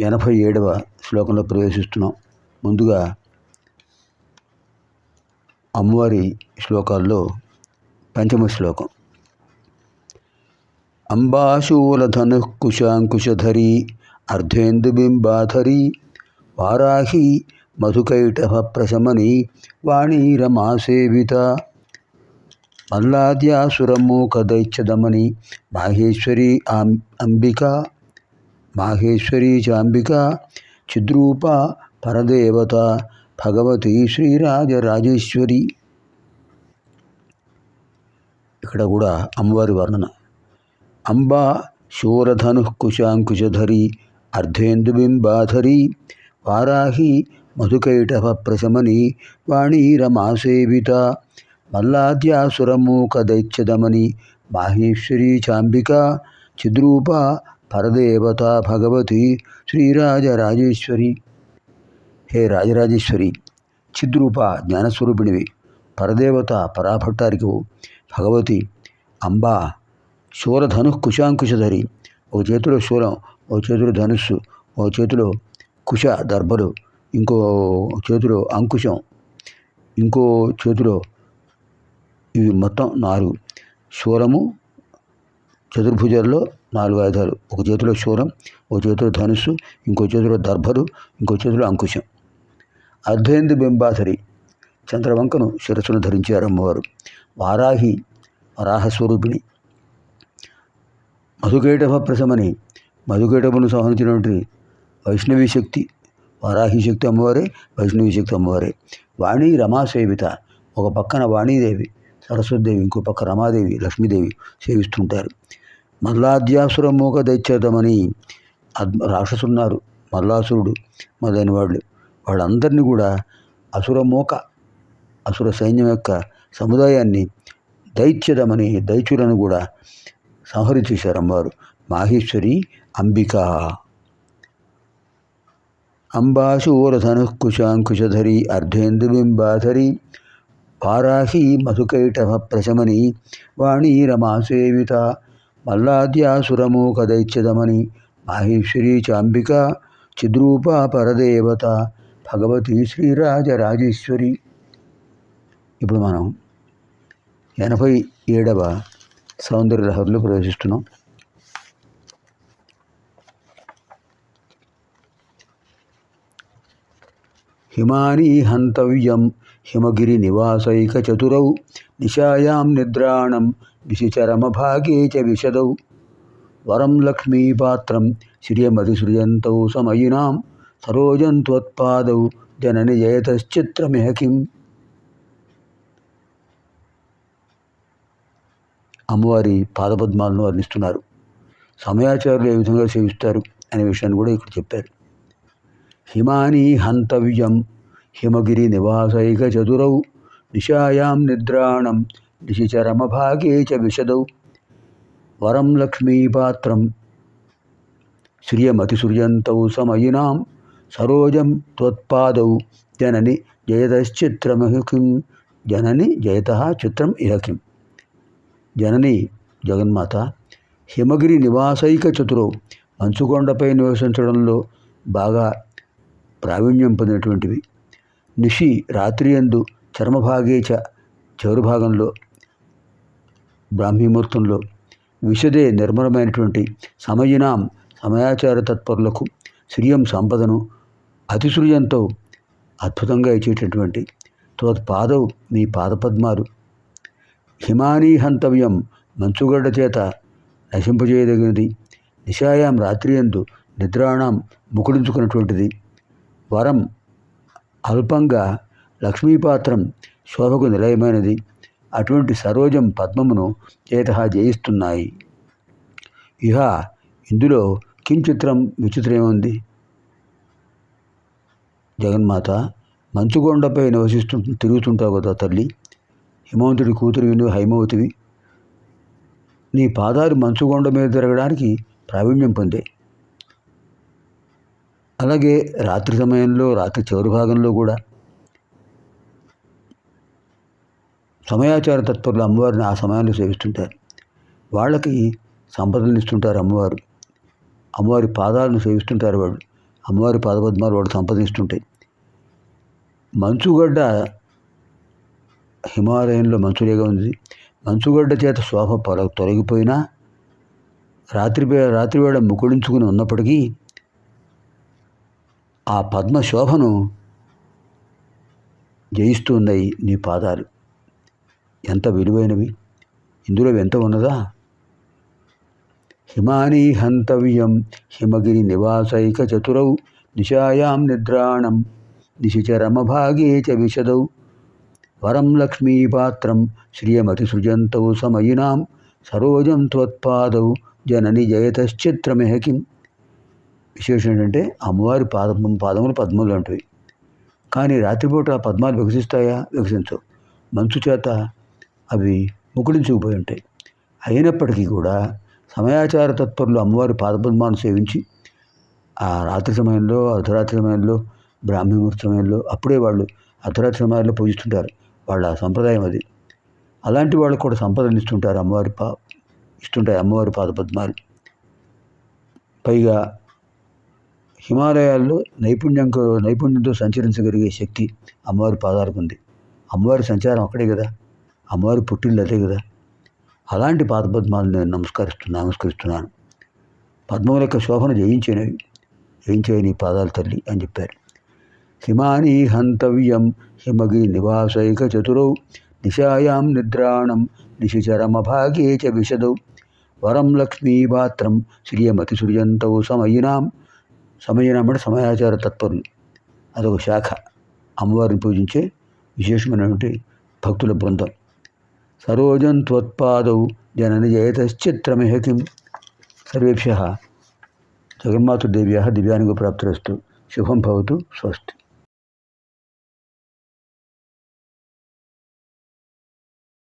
ఎనభై ఏడవ శ్లోకంలో ప్రవేశిస్తున్నాం. ముందుగా అమ్మవారి శ్లోకాల్లో పంచమ శ్లోకం. అంబాశూలధను కుశాంకుశధరి అర్ధేందుబింబాధరి వారాహి మధుకైటభ ప్రశమని వాణీరమాసేవిత మల్లాద్యాసురమూకదైచ్చదమని మాహేశ్వరి అంబిక మాహేశ్వరీ చాంబిక చిద్రూప పరదేవత భగవతి శ్రీరాజరాజేశ్వరి. ఇక్కడ కూడా అమ్మవారి వర్ణన. అంబా శూరధను కుశాంకుశధరి అర్ధేందుబింబాధరి వారాహి మధుకైటభ ప్రశమని వాణీరమాసేవిత మల్లాద్యాసురమూకదైత్యదమని మాహేశ్వరీ చాంబిక చిద్రూప పరదేవత భగవతి శ్రీరాజరాజేశ్వరి. హే రాజరాజేశ్వరి చిద్రూప జ్ఞానస్వరూపిణివి పరదేవత పరాభట్టారికవు భగవతి అంబా శూరధను కుశాంకుశధరి ఓ చేతిలో శూలం ఓ చేతిలో ధనుస్సు ఓ చేతిలో కుశ దర్భలు ఇంకో చేతిలో అంకుశం ఇంకో చేతిలో ఇవి మొత్తం నాలుగు శూలము చతుర్భుజాల్లో నాలుగు ఆయుధాలు ఒక చేతిలో శూరం ఒక చేతిలో ధనుస్సు ఇంకో చేతిలో దర్భరు ఇంకో చేతిలో అంకుశం. అర్ధేందు బింబాధరి చంద్రవంకను శిరస్సును ధరించారు అమ్మవారు. వారాహి వరాహస్వరూపిణి. మధుకైటభ ప్రసమని మధుకేటభను సంహరించినటువంటి వైష్ణవి శక్తి వారాహి శక్తి అమ్మవారే వైష్ణవి శక్తి అమ్మవారే. వాణి రమాసేవిత. ఒక పక్కన వాణీదేవి సరస్వతిదేవి ఇంకో పక్క రమాదేవి లక్ష్మీదేవి సేవిస్తుంటారు. మల్లాద్యాసుర మూక దైత్యతమని రాక్షసున్నారు. మల్లాసురుడు మొదలైన వాళ్ళు వాళ్ళందరినీ కూడా అసురమూక అసుర సైన్యం యొక్క సముదాయాన్ని దైత్యదమని దైత్యులను కూడా సంహరించేశారు అమ్మవారు మాహేశ్వరి అంబిక. అంబాశూరధను కుశాంకుశధరి అర్ధేందుబింబాధరి వారాహి మధుకైటభ ప్రశమని వాణీరమాసేవిత మల్లాద్యాసురము మల్లాద్యాసురమూకదైత్యదమని మాహేశ్వరి చాంబిక చిద్రూప పరదేవత భగవతి శ్రీరాజరాజేశ్వరి. ఇప్పుడు మనం ఎనభై ఏడవ సౌందర్య లహరిలో ప్రవేశిస్తున్నాం. హిమానీ హంతవ్యం హిమగిరి నివాసైక చతురౌ నిశాయాం నిద్రాణం విశిచరమభాగే చ విశదౌ వరం లక్ష్మీపాత్రం శ్రియమతిసృజంతౌ సమయినాం సరోజంత్వత్పాదౌ జనని జయతశ్చిత్రమేహకిం అమ్మవారి పాదపద్మాలను వర్ణిస్తున్నారు. సమయాచారులు ఏ విధంగా సేవిస్తారు అనే విషయాన్ని కూడా ఇక్కడ చెప్పారు. హిమాని హంతవ్యం హిమగిరి నివాసైక చతురౌ నిశాయాం నిద్రాణం నిశిచరమభాగే చ విశదౌ వరం లక్ష్మీపాత్రం శ్రియమతిసృజంతౌ సమయినాం సరోజం త్వత్పాదౌ జనని జయతశ్చిత్రమిహ జనని జయత చిత్రం ఇహకిం జనని జగన్మాత హిమగిరి నివాసైక చతురౌ మంచుకొండపై నివసించడంలో బాగా ప్రావీణ్యం పొందినటువంటివి. నిషి రాత్రి ఎందు చర్మభాగేచ చివరి భాగంలో బ్రాహ్మీముహూర్తంలో విశదే నిర్మలమైనటువంటి సమయనాం సమయాచార తత్పరులకు శ్రీయం సంపదను అతిశృయంతో అద్భుతంగా ఇచ్చేటటువంటి తోత్పాదవు నీ పాదపద్మాలు. హిమానీ హంతవ్యం మంచుగడ్డ చేత నశింపజేయదగినది. నిశాయాం రాత్రి ఎందు నిద్రాణం ముకుడించుకున్నటువంటిది. వరం అల్పంగా లక్ష్మీపాత్రం శోభకు నిలయమైనది. అటువంటి సరోజం పద్మమును చేత జయిస్తున్నాయి. ఇహ ఇందులో కించిత్రం విచిత్రమేముంది? జగన్మాత మంచుగొండపై నివసిస్తూ తిరుగుతుంటావు కదా తల్లి. హిమవంతుడి కూతురు విను హైమవతివి. నీ పాదాలు మంచుగొండ మీద తిరగడానికి ప్రావీణ్యం పొందే. అలాగే రాత్రి సమయంలో రాత్రి చివరి భాగంలో కూడా సమయాచార తత్పరులు అమ్మవారిని ఆ సమయాన్ని సేవిస్తుంటారు. వాళ్ళకి సంపదలు ఇస్తుంటారు అమ్మవారు. అమ్మవారి పాదాలను సేవిస్తుంటారు వాళ్ళు. అమ్మవారి పాదపద్మాలు వాళ్ళు సంపదిస్తుంటాయి మంచుగడ్డ హిమాలయంలో మంచులేగా ఉంది. మంచుగడ్డ చేత శోభ పొల తొలగిపోయినా రాత్రి రాత్రివేళ ముకుళించుకుని ఉన్నప్పటికీ ఆ పద్మ శోభను జయిస్తున్నాయి నీ పాదాలు. ఎంత విలువైనవి? ఇందులో ఎంత ఉన్నదా? హిమానీ హంతవ్యం హిమగిరి నివాసైక చతురౌ నిశాయాం నిద్రాణం నిశిచరమభాగే చ విశదౌ. వరం లక్ష్మీపాత్రం శ్రియమతిసృజంతౌ సమయినాం సరోజం త్వత్పాదౌ జనని జయతశ్చిత్రమేహకిం విశేషం ఏంటంటే అమ్మవారి పాదం పాదములు పద్మలు లాంటివి కానీ రాత్రిపూట ఆ పద్మాలు వికసిస్తాయా? వికసించవు. మంచు చేత అవి ముకుళించుకుపోయి ఉంటాయి. అయినప్పటికీ కూడా సమయాచార తత్పరులు అమ్మవారి పాదపద్మాను సేవించి ఆ రాత్రి సమయంలో అర్ధరాత్రి సమయంలో బ్రాహ్మీముహూర్త సమయంలో అప్పుడే వాళ్ళు అర్ధరాత్రి సమయాల్లో పూజిస్తుంటారు. వాళ్ళ సంప్రదాయం అది. అలాంటి వాళ్ళకు కూడా సంపదలు ఇస్తుంటారు అమ్మవారి పా ఇస్తుంటాయి అమ్మవారి పాదపద్మాలు. పైగా హిమాలయాల్లో నైపుణ్యంతో నైపుణ్యంతో సంచరించగలిగే శక్తి అమ్మవారి పాదాలకు ఉంది. అమ్మవారి సంచారం అక్కడే కదా. అమ్మవారి పుట్టింది అదే కదా. అలాంటి పాదపద్మాలు నేను నమస్కరిస్తున్నా నమస్కరిస్తున్నాను. పద్మముల యొక్క శోభను జయించినవి జయించేవి నీ పాదాలు తల్లి అని చెప్పారు. హిమాని హంతవ్యం హిమగి నివాసైక చతురౌ నిశాయాం నిద్రాణం నిశిచరమభాగే చ విశదౌ వరం లక్ష్మీపాత్రం శ్రీయమతి సృజంతౌ సమయినాం సమయనాం అంటే సమయాచార తత్పరులు అదొక శాఖ. అమ్మవారిని పూజించే విశేషమైనటువంటి భక్తుల బృందం. సరోజం త్వత్పాదౌ జనని జయతశ్చిత్రమిహ కిం? సర్వేభ్య. జగన్మాతృదేవ్య దివ్యానుగ ప్రాప్తిరస్తు శుభం భవతు. స్వస్తి.